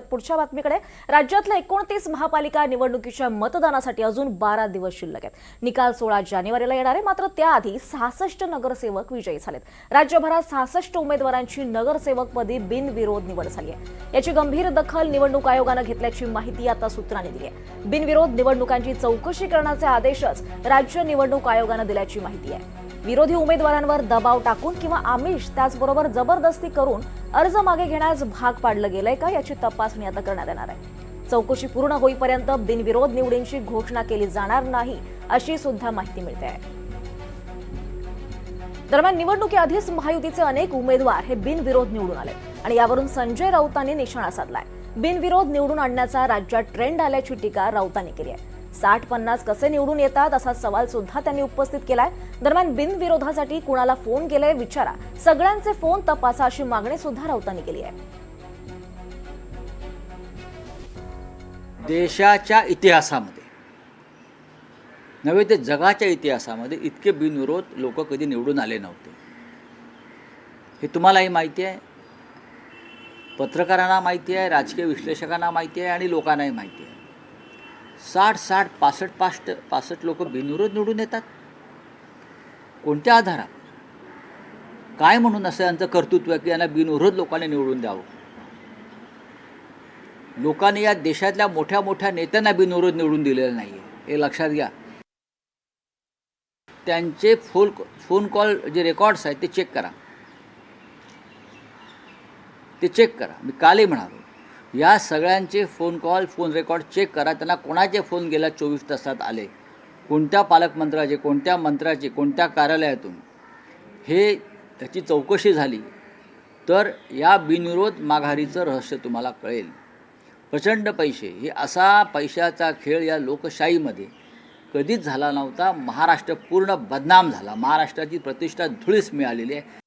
पुढच्या बातमीकडे राज्यातल्या एकोणतीस महापालिका निवडणुकीच्या मतदानासाठी अजून बारा दिवस शिल्लक आहेत. निकाल सोळा जानेवारीला येणार आहे मात्र त्याआधी सहासष्ट नगरसेवक विजयी झालेत. राज्यभरात सहासष्ट उमेदवारांची नगरसेवकपदी बिनविरोध निवड झाली आहे. याची गंभीर दखल निवडणूक आयोगानं घेतल्याची माहिती आता सूत्रांनी दिली आहे. बिनविरोध निवडणुकांची चौकशी करण्याचे आदेशच राज्य निवडणूक आयोगानं दिल्याची माहिती आहे. विरोधी उमेदवारांवर दबाव टाकून किंवा आमिष त्याचबरोबर जबरदस्ती करून अर्ज मागे घेण्यास भाग पाडलं गेलंय का याची तपासणी आता करण्यात येणार आहे. चौकशी पूर्ण होईपर्यंत बिनविरोध निवडींची घोषणा केली जाणार नाही अशी सुद्धा माहिती मिळते. आहे दरम्यान निवडणुकीआधीच महायुतीचे अनेक उमेदवार हे बिनविरोध निवडून आले आणि यावरून संजय राऊतांनी निशाणा साधलाय. बिनविरोध निवडून आणण्याचा राज्यात ट्रेंड आल्याची टीका राऊतांनी केली आहे. साठ पन्नास कसे निवडून येतात असा सवाल सुद्धा त्यांनी उपस्थित केलाय. दरम्यान बिनविरोधासाठी कुणाला फोन केलाय विचारा. सगळ्यांचे फोन तपासा अशी मागणी सुद्धा राऊतांनी केली आहे. देशाच्या इतिहासामध्ये नव्हे ते जगाच्या इतिहासामध्ये इतके बिनविरोध लोक कधी निवडून आले नव्हते. हे तुम्हालाही माहिती आहे. पत्रकारांना माहिती आहे राजकीय विश्लेषकांना माहिती आहे आणि लोकांनाही माहिती आहे. साठ साठ पासष्ट पासष्ट पासष्ट लोक बिनविरोध निवडून येतात? कोणत्या आधारात? काय म्हणून असं यांचं कर्तृत्व आहे की यांना बिनविरोध लोकांनी निवडून द्यावं? लोकांनी या देशातल्या मोठ्या मोठ्या नेत्यांना बिनविरोध निवडून दिलेलं नाही आहे हे लक्षात घ्या. त्यांचे फोन फोन कॉल जे रेकॉर्ड्स आहेत ते चेक करा. ते चेक करा. मी कालही म्हणालो. या सगळ्यांचे phone call phone record check करा. त्यांना कोणाचे फोन गेल्या चोवीस तासात आले? कोणत्या पालकमंत्र्याचे कोणत्या मंत्र्याचे कोणत्या कार्यालयातून? हे त्याची चौकशी झाली. तर या बिनविरोध माघारीचं रहस्य तुम्हाला कळेल. प्रचंड पैसे. हे असा पैशाचा खेळ या लोकशाहीमध्ये कधीच झाला नव्हता. महाराष्ट्र पूर्ण बदनाम झाला. महाराष्ट्राची प्रतिष्ठा धुळीस मिळालेली आहे.